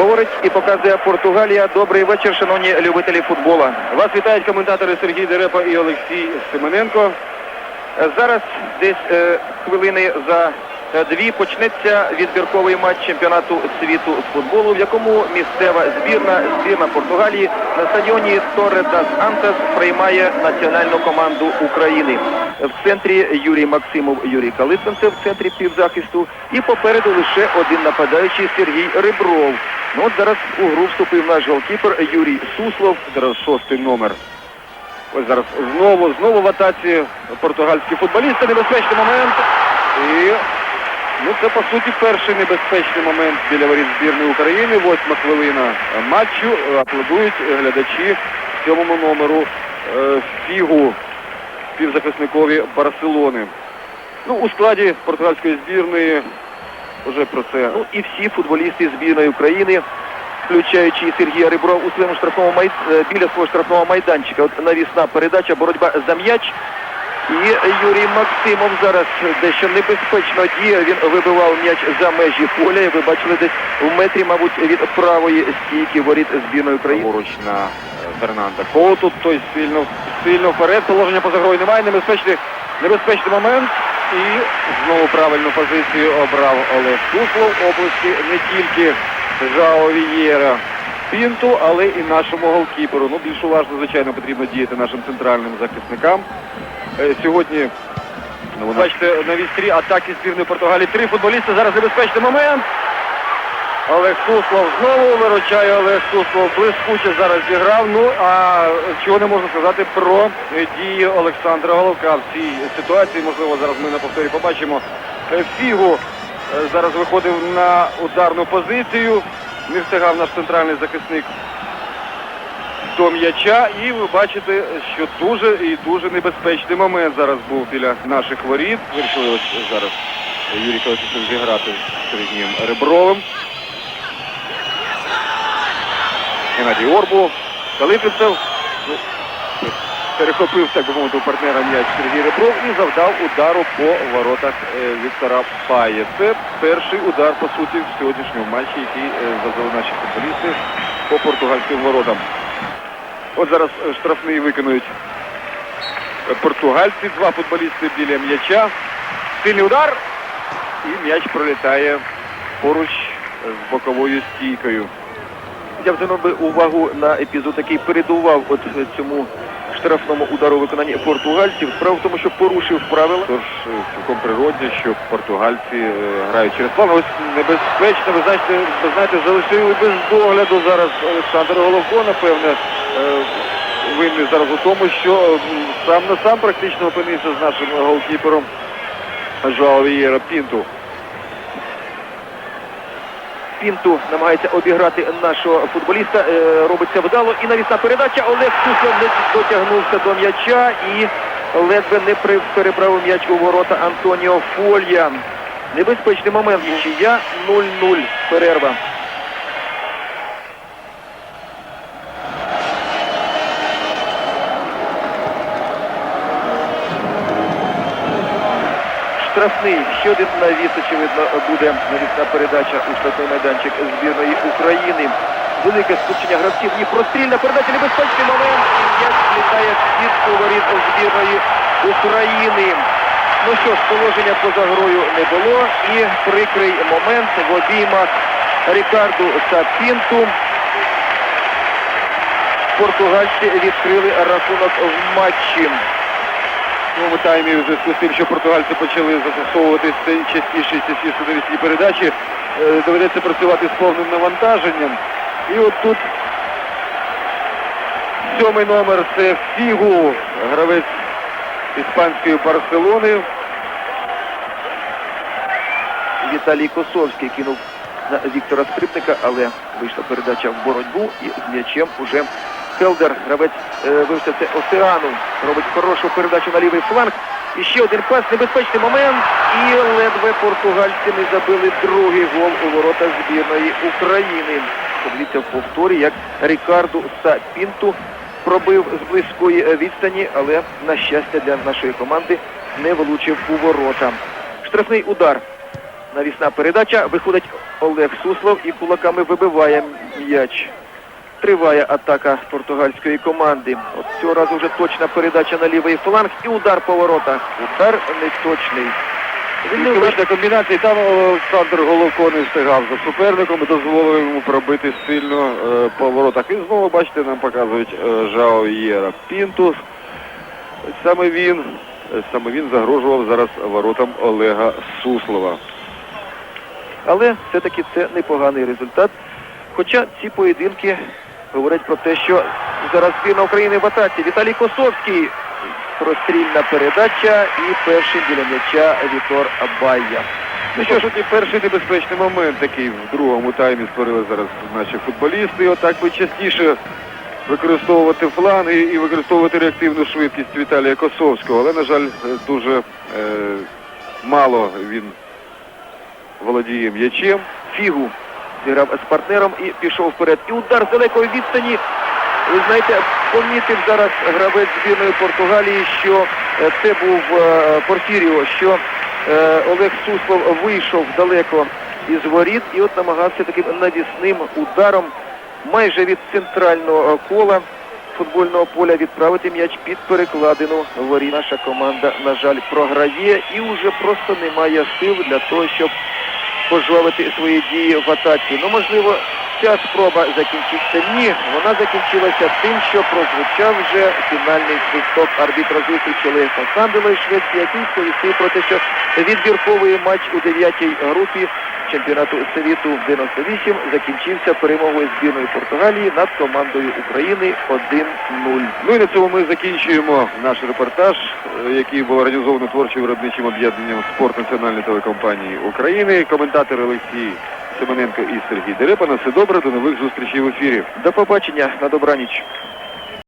Говорить і показує Португалія. Добрий вечір, шановні любителі футбола. Вас вітають коментатори Сергій Дерепа і Олексій Семененко. Зараз десь е, хвилини за е, дві почнеться відбірковий матч чемпіонату світу з футболу, в якому місцева збірна збірна Португалії на стадіоні Торре дас Антас приймає національну команду України. В центрі Юрій Максимов, Юрій Калитвинцев в центрі півзахисту. І попереду лише один нападаючий Сергій Рибров. Ну от зараз у гру вступив наш голкіпер Юрій Суслов. Зараз шостий номер. Ось зараз знову, знову в атаці португальські футболісти. Небезпечний момент. І ну, це по суті перший небезпечний момент біля воріт збірної України. Восьма хвилина матчу. Аплодують глядачі сьомому номеру е, Фігу півзахисникові Барселони. Ну, у складі португальської збірної вже про це Ну і всі футболісти збірної України, включаючи Сергія Риброва у своєму штрафному май... е, біля свого штрафного майданчика. От навісна передача, боротьба за м'яч. І Юрій Максимов зараз дещо небезпечно діє. Він вибивав м'яч за межі поля. Ви бачили десь в метрі, мабуть, від правої стійки воріт збірної України. Поруч на е, Фернанда Коуту. Той сильно, сильно вперед. Положення поза грою немає. Небезпечний, небезпечний момент. І знову правильну позицію обрав Олег Суслов. Області не тільки Жао Вієра Пінту, але і нашому голкіперу. Ну, більш уважно, звичайно, потрібно діяти нашим центральним захисникам. Е, Сьогодні ну, бачите на вістрі атаки збірної Португалії. Три футболісти. Зараз небезпечний момент. Олег Суслов знову виручає Олег Суслов. Блискуче зараз зіграв. Ну а чого не можна сказати про е, дії Олександра Головка в цій ситуації. Можливо, зараз ми на повторі побачимо. Е, Фігу е, зараз виходив на ударну позицію. Не встигав наш центральний захисник до м'яча. І ви бачите, що дуже і дуже небезпечний момент зараз був біля наших воріт. Вирішили ось зараз Юрій Колесов зіграти з Сергієм Ребровим. Геннадій Орбу, Калипівцев ну, перехопив, так би мовити, у партнера м'яч Сергій Ребров і завдав удару по воротах е, Віктора Пає. Це перший удар, по суті, в сьогоднішньому матчі, який е, завдали наші футболісти по португальським воротам. От зараз е, штрафний виконують португальці, два футболісти біля м'яча. Сильний удар, і м'яч пролітає поруч з боковою стійкою. Я звернув би увагу на епізод, який передував от цьому штрафному удару у виконанні португальців. Справа в тому, що порушив правила. Тож е, цілком природно, що португальці е, грають через план. Ось небезпечно, ви знаєте, ви знаєте, залишили без догляду зараз Олександр Головко, напевне, е, винний зараз у тому, що сам на сам практично опинився з нашим голкіпером Жуао Вієра Пінту. Пінту намагається обіграти нашого футболіста. Е, робиться вдало. І навісна передача. Олег Суслов не дотягнувся до м'яча і ледве не переправив м'яч у ворота Антоніо Фолья. Небезпечний момент. Нічия 0-0. Перерва. Штрафний. Ще один навіс, очевидно, буде навісна передача у штрафний майданчик збірної України. Велике скупчення гравців. І прострільна передача, небезпечний момент. І м'яч літає в сітку воріт збірної України. Ну що ж, положення поза грою не було. І прикрий момент в обіймах Рікарду Сапінту. Португальці відкрили рахунок в матчі. В таймі в зв'язку з тим, що португальці почали застосовувати частіше і частіше навісні передачі, е, доведеться працювати з повним навантаженням. І от тут сьомий номер це Фігу, гравець іспанської Барселони. Віталій Косовський кинув на Віктора Скрипника, але вийшла передача в боротьбу і з м'ячем уже Хелдер, гравець е, вився це Осеану, робить хорошу передачу на лівий фланг. І ще один пас, небезпечний момент. І ледве португальці не забили другий гол у ворота збірної України. Подивіться в повторі, як Рікарду Сапінту пробив з близької відстані, але на щастя для нашої команди не влучив у ворота. Штрафний удар Навісна передача. Виходить Олег Суслов і кулаками вибиває м'яч. Триває атака португальської команди. От цього разу вже точна передача на лівий фланг і удар по воротах. Удар неточний. Велична комбінація, там Олександр Головко не встигав за суперником і дозволив йому пробити сильно е, по воротах. І знову, бачите, нам показують е, Жао Єра Пінтус. Саме він, е, саме він загрожував зараз воротам Олега Суслова. Але все-таки це непоганий результат. Хоча ці поєдинки говорять про те, що зараз збірна України в атаці. Віталій Косовський, прострільна передача і перший біля м'яча Вітор Абайя. Ну що ж, і перший небезпечний момент, який в другому таймі створили зараз наші футболісти. Отак би частіше використовувати фланги і використовувати реактивну швидкість Віталія Косовського. Але, на жаль, дуже е, мало він володіє м'ячем. Фігу зіграв з партнером і пішов вперед. І удар з далекої відстані. Ви знаєте, помітив зараз гравець збірної Португалії, що е, це був е, Порфіріо, що е, Олег Суслов вийшов далеко із воріт і от намагався таким навісним ударом майже від центрального кола футбольного поля відправити м'яч під перекладину воріт. Наша команда, на жаль, програє і вже просто немає сил для того, щоб пожвавити свої дії в атаці. Ну, можливо, ця спроба закінчиться. Ні, вона закінчилася тим, що прозвучав вже фінальний свисток арбітра зустрічі із Швеції, який сповістив про те, що відбірковий матч у дев'ятій групі чемпіонату світу 98 закінчився перемогою збірної Португалії над командою України 1-0. Ну і на цьому ми закінчуємо наш репортаж, е, який був організований творчим виробничим об'єднанням спорт національної телекомпанії України. Коментатори Олексій Семененко і Сергій Дерепа. На все добре, до нових зустрічей в ефірі. До побачення на добраніч.